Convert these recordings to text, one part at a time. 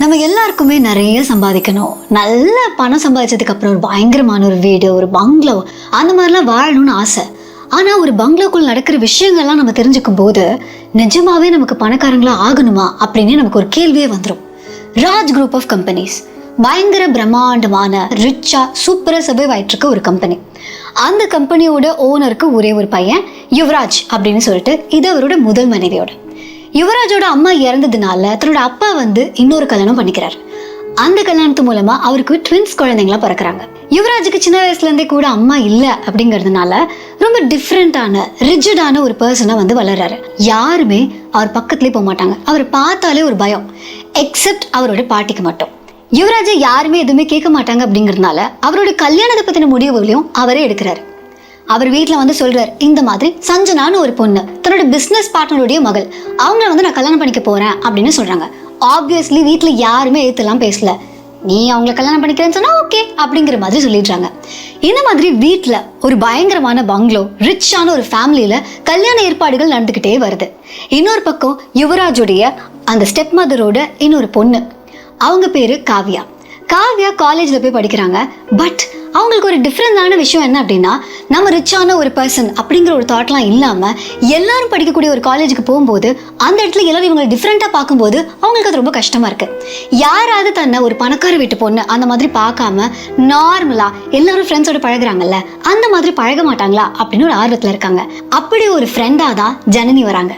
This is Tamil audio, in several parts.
நம்ம எல்லாருக்குமே நிறைய சம்பாதிக்கணும். நல்ல பணம் சம்பாதிச்சதுக்கு அப்புறம் ஒரு பயங்கரமான ஒரு வீடு ஒரு பங்களோ அந்த மாதிரிலாம் வாழணும்னு ஆசை. ஆனா ஒரு பங்களாக்குள்ள நடக்கிற விஷயங்கள்லாம் நம்ம தெரிஞ்சுக்கும் போது நிஜமாவே நமக்கு பணக்காரங்களா ஆகணுமா அப்படின்னு நமக்கு ஒரு கேள்வியே வந்துடும் ராஜ் குரூப் ஆஃப் கம்பெனிஸ் பயங்கர பிரம்மாண்டமான ரிச்சா சூப்பரா சர்வைவ் ஆயிட்டு இருக்க ஒரு கம்பெனி அந்த கம்பெனியோட ஓனருக்கு ஒரே ஒரு பையன் யுவராஜ் அப்படின்னு சொல்லிட்டு இது அவரோட முதல் மனைவியோட. யுவராஜோட அம்மா இறந்ததுனால தன்னோட அப்பா வந்து இன்னொரு கல்யாணம் பண்ணிக்கிறார். அந்த கல்யாணத்து மூலமா அவருக்கு ட்வின்ஸ் குழந்தைங்களா பிறக்கிறாங்க. யுவராஜுக்கு சின்ன வயசுல இருந்தே கூட அம்மா இல்ல அப்படிங்கிறதுனால ரொம்ப டிஃப்ரெண்டான ரிஜிடான ஒரு பர்சனா வந்து வளர்றாரு. யாருமே அவர் பக்கத்துலயே போக மாட்டாங்க. அவர் பார்த்தாலே ஒரு பயம். எக்ஸப்ட் அவரோட பாட்டிக்கு மட்டும். யுவராஜை யாருமே எதுவுமே கேட்க மாட்டாங்க அப்படிங்கிறதுனால அவரோட கல்யாணத்தை பத்தின முடிவுகளையும் அவரே எடுக்கிறாரு. அவர் வீட்டில் வந்து சொல்றாரு இந்த மாதிரி சஞ்சனான்னு ஒரு பொண்ணு தன்னோட பிஸ்னஸ் பார்ட்னருடைய மகள் அவங்கள வந்து நான் கல்யாணம் பண்ணிக்க போறேன் அப்படின்னு சொல்றாங்க. ஆப்வியஸ்லி வீட்டில் யாருமே எழுத்துலாம் பேசல. நீ அவங்கள கல்யாணம் பண்ணிக்கிறேன்னு சொன்னா ஓகே அப்படிங்கிற மாதிரி சொல்லிடுறாங்க. இந்த மாதிரி வீட்டில் ஒரு பயங்கரமான பங்களோ ரிச்சான ஒரு ஃபேமிலியில கல்யாண ஏற்பாடுகள் நடந்துக்கிட்டே வருது. இன்னொரு பக்கம் யுவராஜுடைய அந்த ஸ்டெப் மதரோட இன்னொரு பொண்ணு. அவங்க பேரு காவ்யா. காவ்யா காலேஜில் போய் படிக்கிறாங்க பட் அவங்களுக்கு ஒரு டிஃப்ரெண்டான விஷயம் என்ன அப்படின்னா நம்ம ரிச்சான ஒரு பர்சன் அப்படிங்கிற ஒரு தாட்லாம் இல்லாமல் எல்லாரும் படிக்கக்கூடிய ஒரு காலேஜுக்கு போகும்போது அந்த இடத்துல எல்லாரும் இவங்களை டிஃப்ரெண்ட்டாக பார்க்கும்போது அவங்களுக்கு அது ரொம்ப கஷ்டமாக இருக்கு. யாராவது தன்னை ஒரு பணக்கார வீட்டு பொண்ணு அந்த மாதிரி பார்க்காம நார்மலாக எல்லாரும் ஃப்ரெண்ட்ஸோட பழகுறாங்கல்ல அந்த மாதிரி பழக மாட்டாங்களா அப்படின்னு ஒரு ஆர்வத்தில் இருக்காங்க. அப்படி ஒரு ஃப்ரெண்டாக தான் ஜனனி வராங்க.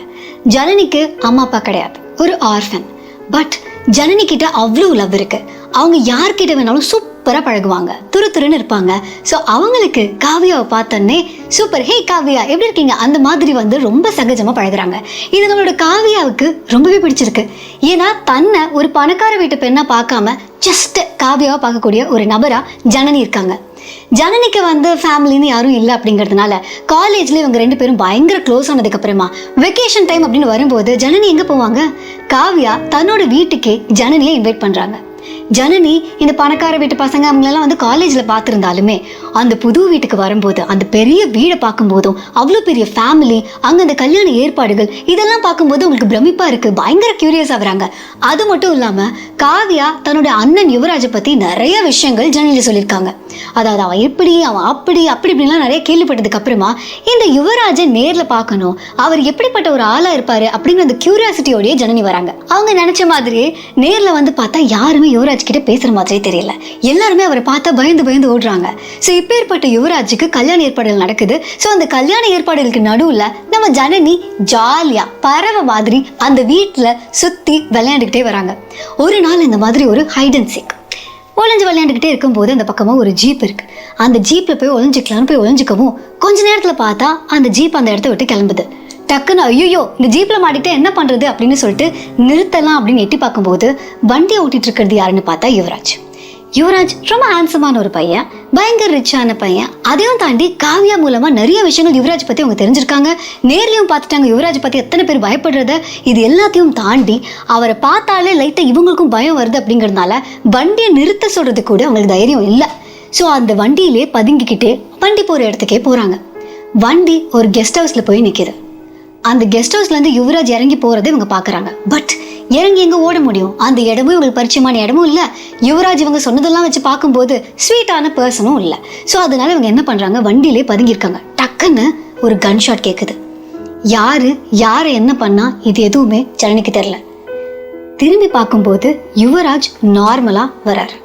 ஜனனிக்கு அம்மா அப்பா கிடையாது. ஒரு ஆர்ஃபன் பட் ஜனனி கிட்ட அவ்வளோ லவ் இருக்கு. அவங்க யார்கிட்ட வேணாலும் சூப்பர் சூப்பராக பழகுவாங்க. துரு துருன்னு இருப்பாங்க. ஸோ அவங்களுக்கு காவியாவை பார்த்தோன்னே சூப்பர். ஹே காவியா. எப்படி இருக்கீங்க? அந்த மாதிரி வந்து ரொம்ப சகஜமாக பழகுறாங்க. இது நம்மளோட காவியாவுக்கு ரொம்பவே பிடிச்சிருக்கு. ஏன்னா தன்னை ஒரு பணக்கார வீட்டு பெண்ணாக பார்க்காம ஜஸ்ட் காவியாவை பார்க்கக்கூடிய ஒரு நபராக ஜனனி இருக்காங்க. ஜனனிக்கு வந்து ஃபேமிலின்னு யாரும் இல்லை அப்படிங்கிறதுனால காலேஜ்ல இவங்க ரெண்டு பேரும் பயங்கர க்ளோஸ் ஆனதுக்கு அப்புறமா வெக்கேஷன் டைம் அப்படின்னு வரும்போது ஜனனி எங்க போவாங்க? காவியா தன்னோட வீட்டுக்கே ஜனனியை இன்வைட் பண்றாங்க. ஜனனி இந்த பணக்கார வீட்டு பசங்க அவங்களெல்லாம் வந்து காலேஜில் பார்த்துருந்தாலுமே அந்த புது வீட்டுக்கு வரும்போது அந்த பெரிய வீடை பார்க்கும்போதும் அவ்வளோ பெரிய ஃபேமிலி அங்கே அந்த கல்யாண ஏற்பாடுகள் இதெல்லாம் பார்க்கும்போது உங்களுக்கு பிரமிப்பாக இருக்குது பயங்கர கியூரியஸ் ஆகுறாங்க அது மட்டும் இல்லாமல் காவியா தன்னுடைய அண்ணன் யுவராஜை பற்றி நிறைய விஷயங்கள் ஜனனியில் சொல்லியிருக்காங்க. அதாவது அவன் எப்படி அவன் அப்படி அப்படி இப்படிலாம் நிறைய கேள்விப்பட்டதுக்கு அப்புறமா இந்த யுவராஜை நேரில் பார்க்கணும் அவர் எப்படிப்பட்ட ஒரு ஆளாக இருப்பார் அப்படிங்கிற அந்த கியூரியாசிட்டியோடய ஜனனி வராங்க. அவங்க நினச்ச மாதிரியே நேரில் வந்து பார்த்தா யாருமே யுவராஜ் கிட்ட பேசுகிற மாதிரியே தெரியல. எல்லாருமே அவரை பார்த்தா பயந்து பயந்து ஓடுறாங்க. ஸோ இப்பேற்பட்ட யுவராஜுக்கு கல்யாண ஏற்பாடுகள் நடக்குது. ஸோ அந்த கல்யாண ஏற்பாடுகளுக்கு நடுவில் நம்ம ஜனனி ஜாலியாக பறவை மாதிரி அந்த வீட்டில் சுற்றி விளையாண்டுக்கிட்டே வராங்க. ஒரு நாள் இந்த மாதிரி ஒரு ஹைட் அண்ட் சீக் ஒளிஞ்சு விளையாண்டுக்கிட்டே இருக்கும்போது அந்த பக்கமாக ஒரு ஜீப் இருக்கு. அந்த ஜீப்பில் போய் ஒளிஞ்சிக்கலாம்னு போய் ஒளிஞ்சிக்கவும் கொஞ்ச நேரத்தில் பார்த்தா அந்த ஜீப் அந்த இடத்த விட்டு கிளம்புது. டக்குன்னு ஐயோ இந்த ஜீப்பில் மாட்டிட்டு என்ன பண்ணுறது அப்படின்னு சொல்லிட்டு நிறுத்தலாம் அப்படின்னு எட்டி பார்க்கும்போது வண்டியை ஓட்டிகிட்டு இருக்கிறது யாருன்னு பார்த்தா யுவராஜ். யுவராஜ் ரொம்ப ஹேண்ட்ஸமான ஒரு பையன் பயங்கர ரிச்சான பையன். அதையும் தாண்டி காவியா மூலமா நிறைய விஷயங்கள் யுவராஜ் பத்தி அவங்க தெரிஞ்சிருக்காங்க. நேர்லையும் பார்த்துட்டாங்க யுவராஜ் பத்தி எத்தனை பேர் பயப்படுறத. இது எல்லாத்தையும் தாண்டி அவரை பார்த்தாலே லைட்டா இவங்களுக்கும் பயம் வருது அப்படிங்கறதுனால வண்டியை நிறுத்த சொல்றது கூட அவங்களுக்கு தைரியம் இல்லை. ஸோ அந்த வண்டியிலே பதுங்கிக்கிட்டே வண்டி போற இடத்துக்கே போறாங்க. வண்டி ஒரு கெஸ்ட் ஹவுஸ்ல போய் நிற்கிது அந்த கெஸ்ட் ஹவுஸ்ல இருந்து யுவராஜ் இறங்கி போறதை இவங்க பாக்குறாங்க. பட் இறங்கி எங்க ஓட முடியும்? அந்த இடமும் இவங்களுக்கு பரிச்சயமான இடமும் இல்ல. யுவராஜ் இவங்க சொன்னதெல்லாம் வச்சு பார்க்கும்போது ஸ்வீட்டான பர்சனும் இல்ல. ஸோ அதனால இவங்க என்ன பண்றாங்க? வண்டியிலே பதுங்கியிருக்காங்க. டக்குன்னு ஒரு கன் ஷாட் கேக்குது. யாரு? யாரை என்ன பண்ணா? இது எதுவுமே ஜனனிக்கு தெரியல. திரும்பி பார்க்கும்போது யுவராஜ் நார்மலா வராரு.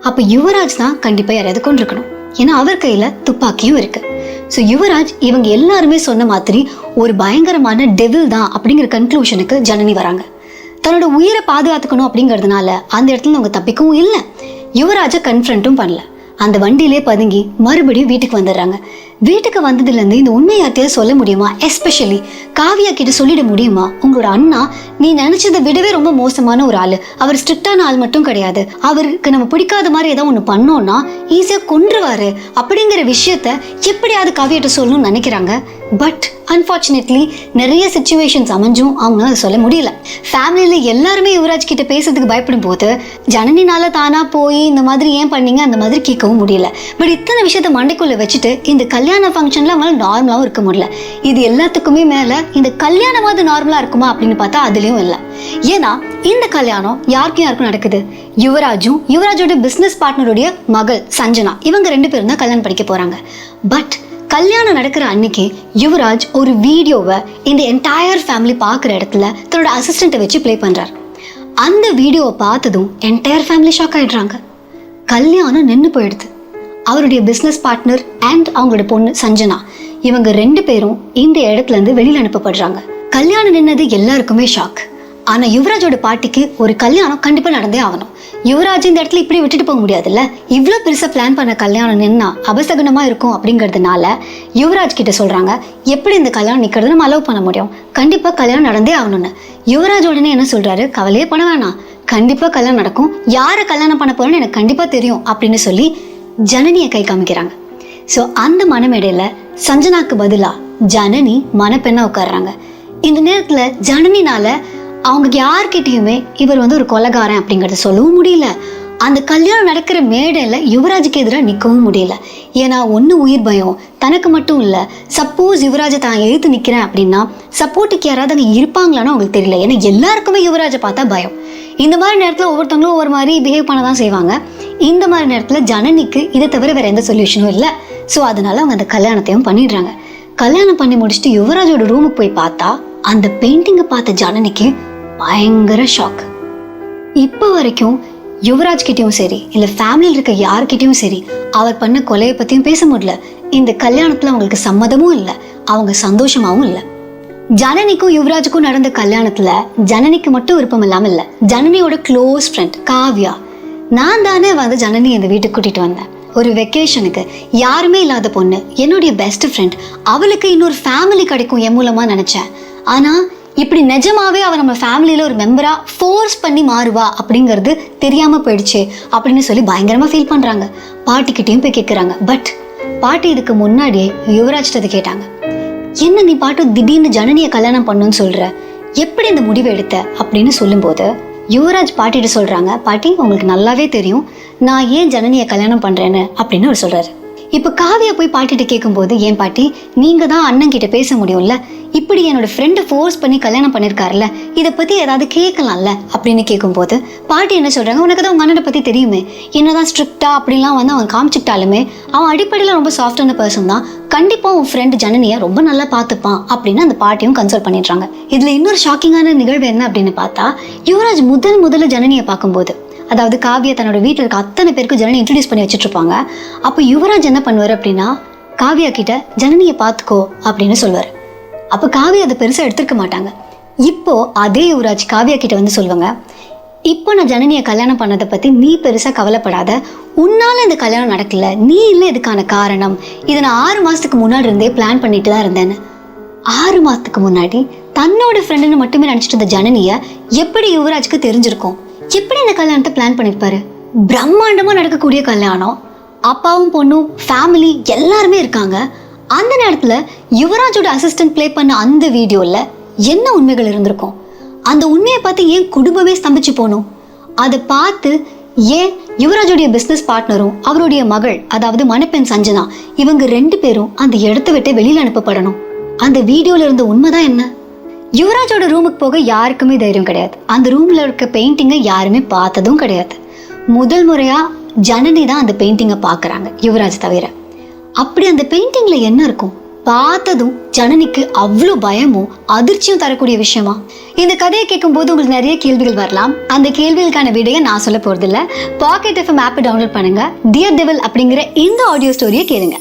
அப்ப யுவராஜ் தான் கண்டிப்பா யாரையாவது கொண்டிருக்கணும் ஏன்னா அவர் கையில துப்பாக்கியும் இருக்கு. ஸோ யுவராஜ் இவங்க எல்லாருமே சொன்ன மாதிரி ஒரு பயங்கரமான டெவில் தான் அப்படிங்கிற கன்க்ளூஷனுக்கு ஜனனி வராங்க. தன்னோட உயிரை பாதுகாத்துக்கணும் அப்படிங்கிறதுனால அந்த இடத்துல அவங்க தப்பிக்கவும் இல்லை. யுவராஜை கன்ஃபரண்ட்டும் பண்ணல. அந்த வண்டியிலே பதுங்கி மறுபடியும் வீட்டுக்கு வந்துடுறாங்க. வீட்டுக்கு வந்ததுலேருந்து இந்த உண்மையை சொல்ல முடியுமா? எஸ்பெஷலி காவியா கிட்ட சொல்லிட முடியுமா? உங்களோட அண்ணா நீ நினைச்சதை விடவே ரொம்ப மோசமான ஒரு ஆள். அவர் ஸ்ட்ரிக்டான ஆள் மட்டும் கிடையாது. அவருக்கு நம்ம பிடிக்காத மாதிரி ஏதாவது ஒன்று பண்ணோன்னா ஈஸியாக கொன்றுவாரு. அப்படிங்கிற விஷயத்த எப்படியாவது காவியிட்ட சொல்லணும்னு நினைக்கிறாங்க. பட் அன்ஃபார்ச்சுனேட்லி நிறைய சுச்சுவேஷன்ஸ் அமைஞ்சும். அவங்களால சொல்ல முடியல. ஃபேமிலியில் எல்லாருமே யுவராஜ் கிட்ட பேசுறதுக்கு பயப்படும் போது ஜனனினால தானா போய் இந்த மாதிரி ஏன் பண்ணீங்க? அந்த மாதிரி கேட்கவும் முடியல. பட் இத்தனை விஷயத்த மண்டைக்குள்ளே வச்சுட்டு இந்த கல்யாண ஃபங்க்ஷனில் அவங்களால நார்மலாகவும் இருக்க முடியல. இது எல்லாத்துக்குமே மேலே இந்த கல்யாணமாவது நார்மலாக இருக்குமா அப்படின்னு பார்த்தா அதுலேயும் இல்லை. ஏன்னா இந்த கல்யாணம் யாருக்கும் யாருக்கும் நடக்குது? யுவராஜும் யுவராஜோட பிஸ்னஸ் பார்ட்னருடைய மகள் சஞ்சனா. இவங்க ரெண்டு பேரும் தான் கல்யாணம் படிக்க போகிறாங்க பட் கல்யாணம் நடக்கிற அன்னைக்கு யுவராஜ் ஒரு வீடியோவை இந்த என்டையர் ஃபேமிலி பார்க்குற இடத்துல தன்னோட அசிஸ்டண்ட்டை வச்சு ப்ளே பண்ணுறார் அந்த வீடியோவை பார்த்ததும் என்டையர் ஃபேமிலி ஷாக் ஆயிடுறாங்க. கல்யாணம் நின்று போயிடுது. அவருடைய பிஸ்னஸ் பார்ட்னர் அண்ட் அவங்களோட பொண்ணு சஞ்சனா இவங்க ரெண்டு பேரும் இந்த இடத்துல இருந்து அனுப்பப்படுறாங்க. கல்யாணம் நின்னது எல்லாருக்குமே ஷாக் ஆனால் யுவராஜோட பாட்டிக்கு ஒரு கல்யாணம் கண்டிப்பாக நடந்தே ஆகணும். யுவராஜ் இந்த இடத்துல இப்படி விட்டுட்டு போக முடியாதுல்ல? இவ்வளோ பெருசாக பிளான் பண்ண கல்யாணம் நின்னா அபசகுனமாக இருக்கும் அப்படிங்கிறதுனால யுவராஜ் கிட்ட சொல்கிறாங்க எப்படி இந்த கல்யாணம் நிற்கிறது நம்ம அலோவ் பண்ண முடியும்? கண்டிப்பாக கல்யாணம் நடந்தே ஆகணும்னு. யுவராஜ் உடனே என்ன சொல்கிறாரு கவலையே பண்ண வேணாம். கண்டிப்பாக கல்யாணம் நடக்கும். யாரை கல்யாணம் பண்ண போகிறோன்னு எனக்கு கண்டிப்பாக தெரியும் அப்படின்னு சொல்லி ஜனனியை கை காமிக்கிறாங்க. ஸோ அந்த மனமேடையில் சஞ்சனாக்கு பதிலாக ஜனனி மணப்பெண்ணாக உட்கார்றாங்க. இந்த நேரத்தில் ஜனனினால் அவங்க யார்கிட்டயுமே இவர் வந்து ஒரு கொலகாரன் அப்படிங்கறத சொல்லவும் முடியல. அந்த கல்யாணம் நடக்கிற மேடையில் யுவராஜுக்கு எதிராக நிற்கவும் முடியல. ஏன்னா ஒன்று உயிர் பயம் தனக்கு மட்டும் இல்லை சப்போஸ் யுவராஜை தான் எழுத்து நிற்கிறேன் அப்படின்னா சப்போர்ட்டுக்கு யாராவது அங்கே இருப்பாங்களான்னு அவங்களுக்கு தெரியல. ஏன்னா எல்லாருக்குமே யுவராஜை பார்த்தா பயம். இந்த மாதிரி நேரத்தில் ஒவ்வொருத்தவங்களும் ஒவ்வொரு மாதிரி பிஹேவ் பண்ண தான் செய்வாங்க. இந்த மாதிரி நேரத்தில் ஜனனிக்கு இதை தவிர வேறு எந்த சொல்யூஷனும் இல்லை. ஸோ அதனால அவங்க அந்த கல்யாணத்தையும் பண்ணிடுறாங்க. கல்யாணம் பண்ணி முடிச்சுட்டு யுவராஜோட ரூமுக்கு போய் பார்த்தா அந்த பெயிண்டிங்கை பார்த்த ஜனனிக்கு பயங்கர ஷாக் இப்போ வரைக்கும் யுவராஜ் கிட்டேயும் சரி இல்லை ஃபேமிலியில் இருக்க யார்கிட்டயும் சரி அவர் பண்ண கொலையை பற்றியும் பேச முடியல. இந்த கல்யாணத்தில் அவங்களுக்கு சம்மதமும் இல்லை அவங்க சந்தோஷமாகவும் இல்லை. ஜனனிக்கும் யுவராஜுக்கும் நடந்த கல்யாணத்தில் ஜனனிக்கு மட்டும் விருப்பம் இல்லாமல் இல்லை ஜனனியோட க்ளோஸ் ஃப்ரெண்ட் காவ்யா. நான் தானே வந்து ஜனனி இந்த வீட்டுக்கு கூட்டிகிட்டு வந்தேன். ஒரு வெக்கேஷனுக்கு யாருமே இல்லாத பொண்ணு என்னுடைய பெஸ்ட் ஃப்ரெண்ட் அவளுக்கு இன்னொரு ஃபேமிலி கிடைக்கும் என் மூலமாக நினச்சேன். ஆனால் இப்படி நிஜமாவே அவ நம்ம ஃபேமிலியில ஒரு மெம்பரா ஃபோர்ஸ் பண்ணி மாறுவா அப்படிங்கிறது தெரியாம போயிடுச்சு அப்படின்னு சொல்லி பயங்கரமா ஃபீல் பண்றாங்க. பாட்டிக்கிட்டையும் போய் கேட்குறாங்க பட் பாட்டி இதுக்கு முன்னாடியே யுவராஜ்கிட்ட கேட்டாங்க. என்ன நீ பாட்டு திடீர்னு ஜனனியை கல்யாணம் பண்ணுன்னு சொல்ற? எப்படி இந்த முடிவை எடுத்த? அப்படின்னு சொல்லும்போது யுவராஜ் பாட்டிட்டு சொல்றாங்க பாட்டி உங்களுக்கு நல்லாவே தெரியும். நான் ஏன் ஜனனியை கல்யாணம் பண்றேன்னு? அப்படின்னு அவர் சொல்றாரு. இப்போ காவியா போய் பாட்டிட்டு கேட்கும்போது ஏன் பாட்டி நீங்க தான் அண்ணன் கிட்ட பேச முடியும்ல? இப்படி என்னோட ஃப்ரெண்டை ஃபோர்ஸ் பண்ணி கல்யாணம் பண்ணியிருக்காருல்ல இதை பற்றி ஏதாவது கேட்கலாம்ல அப்படின்னு கேட்கும்போது பாட்டி என்ன சொல்கிறாங்க உனக்கு தான் உங்கள் அண்ணனை பற்றி தெரியுமே. என்னதான் ஸ்ட்ரிக்டாக அப்படிலாம் வந்து அவன் காமிச்சிட்டாலுமே அவன் அடிப்படையில் ரொம்ப சாஃப்டான பர்சன் தான். கண்டிப்பாக உன் ஃப்ரெண்டு ஜனனியை ரொம்ப நல்லா பார்த்துப்பான் அப்படின்னு அந்த பாட்டியும் கன்சல்ட் பண்ணிடுறாங்க. இதில் இன்னொரு ஷாக்கிங்கான நிகழ்வு என்ன அப்படின்னு பார்த்தா யுவராஜ் முதல் முதல்ல ஜனனியை பார்க்கும்போது அதாவது காவியா தன்னோட வீட்டில் இருக்க அத்தனை பேருக்கு ஜனனி இன்ட்ரடியூஸ் பண்ணி வச்சுட்டு இருப்பாங்க அப்போ யுவராஜ் என்ன பண்ணுவார் அப்படின்னா காவியா கிட்ட ஜனனியை பார்த்துக்கோ அப்படின்னு சொல்லுவார் அப்போ காவியா அதை பெருசாக எடுத்துருக்க மாட்டாங்க. இப்போது அதே யுவராஜ் காவியா கிட்ட வந்து சொல்லுவாங்க இப்போ நான் ஜனனியை கல்யாணம் பண்ணதை பற்றி நீ பெருசாக கவலைப்படாத. உன்னால இந்த கல்யாணம் நடக்கல. நீ இல்லை இதுக்கான காரணம். இதை நான் ஆறு மாதத்துக்கு முன்னாடி இருந்தே பிளான் பண்ணிட்டு தான் இருந்தேன்னு. ஆறு மாதத்துக்கு முன்னாடி தன்னோட ஃப்ரெண்டுன்னு மட்டுமே நினச்சிட்டு இருந்த ஜனனியை எப்படி யுவராஜ்க்கு தெரிஞ்சிருக்கும்? எப்படி இந்த கல்யாணத்தை பிளான் பண்ணிருப்பாரு? பிரம்மாண்டமாக நடக்கக்கூடிய கல்யாணம். அப்பாவும் பொண்ணும் ஃபேமிலி எல்லாருமே இருக்காங்க. அந்த நேரத்தில் யுவராஜோட அசிஸ்டன்ட் ப்ளே பண்ண அந்த வீடியோவில் என்ன உண்மைகள் இருந்திருக்கும்? அந்த உண்மையை பார்த்து ஏன் குடும்பமே ஸ்தம்பிச்சு போகணும் அதை பார்த்து ஏன் யுவராஜுடைய பிஸ்னஸ் பார்ட்னரும் அவருடைய மகள் அதாவது மணப்பெண் சஞ்சனா இவங்க ரெண்டு பேரும் அந்த இடத்த விட்டு வெளியில் அனுப்பப்படணும். அந்த வீடியோவில் இருந்த உண்மைதான் என்ன? யுவராஜோட ரூமுக்கு போக யாருக்குமே தைரியம் கிடையாது. அந்த ரூமில் இருக்க பெயிண்டிங்கை யாருமே பார்த்ததும் கிடையாது. முதல் முறையாக ஜனனி தான் அந்த பெயிண்டிங்கை பார்க்குறாங்க யுவராஜ் தவிர. அப்படி அந்த பெயிண்டிங்ல என்ன இருக்கும்? பார்த்ததும் ஜனனிக்கு அவ்வளோ பயமும் அதிர்ச்சியும் தரக்கூடிய விஷயமா? இந்த கதையை கேட்கும்போது உங்களுக்கு நிறைய கேள்விகள் வரலாம். அந்த கேள்விகளுக்கான விடையை நான் சொல்ல போகிறதில்ல பாக்கெட் எஃப்எம் ஆப்பை டவுன்லோட் பண்ணுங்க. டியர் டெவல் அப்படிங்கிற இந்த ஆடியோ ஸ்டோரியை கேளுங்க.